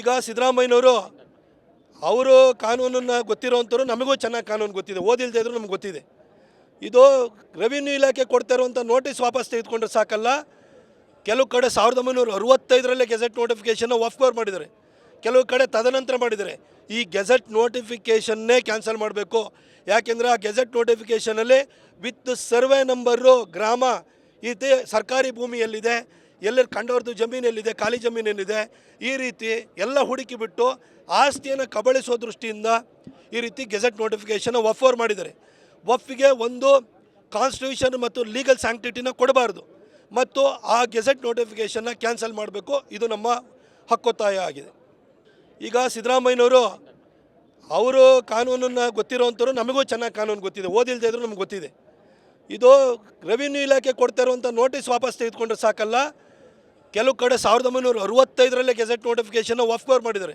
ಈಗ ಸಿದ್ದರಾಮಯ್ಯನವರು ಅವರು ಕಾನೂನನ್ನು ಗೊತ್ತಿರೋವಂಥವ್ರು ನಮಗೂ ಚೆನ್ನಾಗಿ ಕಾನೂನು ಗೊತ್ತಿದೆ. ಓದಿಲ್ದೇ ಇದ್ರೂ ನಮ್ಗೆ ಗೊತ್ತಿದೆ. ಇದು ರೆವಿನ್ಯೂ ಇಲಾಖೆ ಕೊಡ್ತಾ ಇರುವಂಥ ನೋಟಿಸ್ ವಾಪಸ್ ತೆಗೆದುಕೊಂಡ್ರೆ ಸಾಕಲ್ಲ. ಕೆಲವು ಕಡೆ ಸಾವಿರದ ಒಂಬೈನೂರ ಅರವತ್ತೈದರಲ್ಲೇ ಗೆಜೆಟ್ ನೋಟಿಫಿಕೇಷನ್ನ ಒಫ್ಕೋರ್ ಮಾಡಿದ್ದಾರೆ. ಕೆಲವು ಕಡೆ ತದನಂತರ ಮಾಡಿದ್ದಾರೆ. ಈ ಗೆಜೆಟ್ ನೋಟಿಫಿಕೇಷನ್ನೇ ಕ್ಯಾನ್ಸಲ್ ಮಾಡಬೇಕು. ಯಾಕೆಂದರೆ ಆ ಗೆಜೆಟ್ ನೋಟಿಫಿಕೇಷನಲ್ಲಿ ವಿತ್ ಸರ್ವೆ ನಂಬರು ಗ್ರಾಮ, ಇದೆ ಸರ್ಕಾರಿ ಭೂಮಿ ಎಲ್ಲಿದೆ ಎಲ್ಲೆಲ್ಲಿ ಕಂಡವ್ರದ್ದು ಜಮೀನು ಎಲ್ಲಿದೆ ಖಾಲಿ ಜಮೀನೇನಿದೆ ಈ ರೀತಿ ಎಲ್ಲ ಹುಡುಕಿ ಬಿಟ್ಟು ಆಸ್ತಿಯನ್ನು ಕಬಳಿಸೋ ದೃಷ್ಟಿಯಿಂದ ಈ ರೀತಿ ಗೆಜೆಟ್ ನೋಟಿಫಿಕೇಷನ್ ವಫೋರ್ ಮಾಡಿದ್ದಾರೆ. ವಫ್ಗೆ ಒಂದು ಕಾನ್ಸ್ಟಿಟ್ಯೂಷನ್ ಮತ್ತು ಲೀಗಲ್ ಸ್ಯಾಂಕ್ಟಿಟಿನ ಕೊಡಬಾರ್ದು. ಮತ್ತು ಆ ಗೆಜೆಟ್ ನೋಟಿಫಿಕೇಷನ್ನ ಕ್ಯಾನ್ಸಲ್ ಮಾಡಬೇಕು. ಇದು ನಮ್ಮ ಹಕ್ಕೊತ್ತಾಯ ಆಗಿದೆ. ಈಗ ಸಿದ್ದರಾಮಯ್ಯನವರು, ಅವರು ಕಾನೂನನ್ನು ಗೊತ್ತಿರೋವಂಥವ್ರು ನಮಗೂ ಚೆನ್ನಾಗಿ ಕಾನೂನು ಗೊತ್ತಿದೆ. ಓದಿಲ್ದೇ ಇದ್ರೂ ನಮ್ಗೆ ಗೊತ್ತಿದೆ. ಇದು ರೆವಿನ್ಯೂ ಇಲಾಖೆ ಕೊಡ್ತಾ ಇರುವಂಥ ನೋಟಿಸ್ ವಾಪಸ್ ತೆಗೆದುಕೊಂಡ್ರೆ ಸಾಕಲ್ಲ. ಕೆಲವು ಕಡೆ ಸಾವಿರದ ಒಂಬೈನೂರ ಅರವತ್ತೈದರಲ್ಲೇ ಗೆಜೆಟ್ ನೋಟಿಫಿಕೇಷನ್ನ ವಾಫ್ಕೋರ್ ಮಾಡಿದ್ದಾರೆ.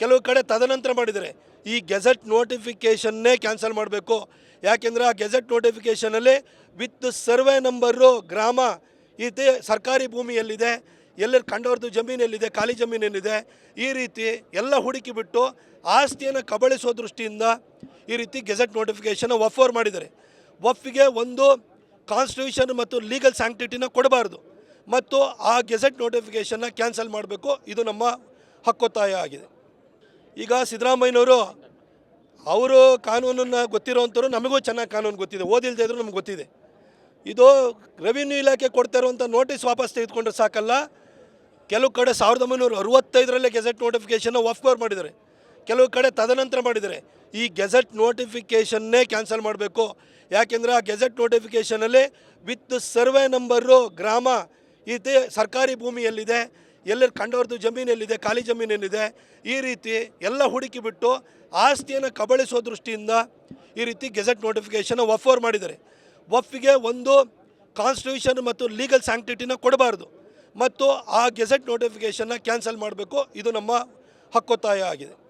ಕೆಲವು ಕಡೆ ತದನಂತರ ಮಾಡಿದರೆ ಈ ಗೆಜೆಟ್ ನೋಟಿಫಿಕೇಷನ್ನೇ ಕ್ಯಾನ್ಸಲ್ ಮಾಡಬೇಕು. ಯಾಕೆಂದರೆ ಆ ಗೆಜೆಟ್ ನೋಟಿಫಿಕೇಷನಲ್ಲಿ ವಿತ್ ಸರ್ವೆ ನಂಬರು ಗ್ರಾಮ ಇದೆ, ಸರ್ಕಾರಿ ಭೂಮಿ ಎಲ್ಲಿದೆ ಎಲ್ಲೆಲ್ಲಿ ಕಂಡವ್ರದ್ದು ಜಮೀನು ಎಲ್ಲಿದೆ ಖಾಲಿ ಜಮೀನು ಎಲ್ಲಿದೆ ಈ ರೀತಿ ಎಲ್ಲ ಹುಡುಕಿ ಬಿಟ್ಟು ಆಸ್ತಿಯನ್ನು ಕಬಳಿಸೋ ದೃಷ್ಟಿಯಿಂದ ಈ ರೀತಿ ಗೆಜೆಟ್ ನೋಟಿಫಿಕೇಷನ್ ವಫರ್ ಮಾಡಿದ್ದಾರೆ. ವಫ್ಗೆ ಒಂದು ಕಾನ್ಸ್ಟಿಟ್ಯೂಷನ್ ಮತ್ತು ಲೀಗಲ್ ಸ್ಯಾಂಕ್ಟಿಟಿನ ಕೊಡಬಾರ್ದು. ಮತ್ತು ಆ ಗೆಜೆಟ್ ನೋಟಿಫಿಕೇಶನ್ನ ಕ್ಯಾನ್ಸಲ್ ಮಾಡಬೇಕು. ಇದು ನಮ್ಮ ಹಕ್ಕೊತ್ತಾಯ ಆಗಿದೆ. ಈಗ ಸಿದ್ದರಾಮಯ್ಯನವರು, ಅವರು ಕಾನೂನನ್ನು ಗೊತ್ತಿರೋವಂಥವ್ರು ನಮಗೂ ಚೆನ್ನಾಗಿ ಕಾನೂನು ಗೊತ್ತಿದೆ. ಓದಿಲ್ದೇ ಇದ್ರೂ ನಮ್ಗೆ ಗೊತ್ತಿದೆ. ಇದು ರೆವಿನ್ಯೂ ಇಲಾಖೆ ಕೊಡ್ತಾ ಇರುವಂಥ ನೋಟಿಸ್ ವಾಪಸ್ ತೆಗೆದುಕೊಂಡ್ರೆ ಸಾಕಲ್ಲ. ಕೆಲವು ಕಡೆ ಸಾವಿರದ ಒಂಬೈನೂರ ಅರವತ್ತೈದರಲ್ಲೇ ಗೆಜೆಟ್ ನೋಟಿಫಿಕೇಷನ್ನ ವಾಫ್ಕೋರ್ ಮಾಡಿದ್ದಾರೆ. ಕೆಲವು ಕಡೆ ತದನಂತರ ಮಾಡಿದ್ದಾರೆ. ಈ ಗೆಜೆಟ್ ನೋಟಿಫಿಕೇಷನ್ನೇ ಕ್ಯಾನ್ಸಲ್ ಮಾಡಬೇಕು. ಯಾಕೆಂದರೆ ಆ ಗೆಜೆಟ್ ನೋಟಿಫಿಕೇಷನಲ್ಲಿ ವಿತ್ ಸರ್ವೆ ನಂಬರು ಗ್ರಾಮ ಇದೆ ಸರ್ಕಾರಿ ಭೂಮಿಯಲ್ಲಿದೆ. ಎಲ್ಲಿದೆ ಎಲ್ಲೆಲ್ಲಿ ಕಂಡವ್ರದ್ದು ಜಮೀನು ಎಲ್ಲಿದೆ ಖಾಲಿ ಜಮೀನಲ್ಲಿದೆ, ಈ ರೀತಿ ಎಲ್ಲ ಹುಡುಕಿ ಬಿಟ್ಟು ಆಸ್ತಿಯನ್ನು ಕಬಳಿಸೋ ದೃಷ್ಟಿಯಿಂದ ಈ ರೀತಿ ಗೆಜೆಟ್ ನೋಟಿಫಿಕೇಷನ್ ವಫೋರ್ ಮಾಡಿದ್ದಾರೆ. ವಫ್ಗೆ ಒಂದು ಕಾನ್ಸ್ಟಿಟ್ಯೂಷನ್ ಮತ್ತು ಲೀಗಲ್ ಸ್ಯಾಂಕ್ಟಿಟಿನ ಕೊಡಬಾರ್ದು. ಮತ್ತು ಆ ಗೆಜೆಟ್ ನೋಟಿಫಿಕೇಷನ್ನ ಕ್ಯಾನ್ಸಲ್ ಮಾಡಬೇಕು. ಇದು ನಮ್ಮ ಹಕ್ಕೊತ್ತಾಯ ಆಗಿದೆ.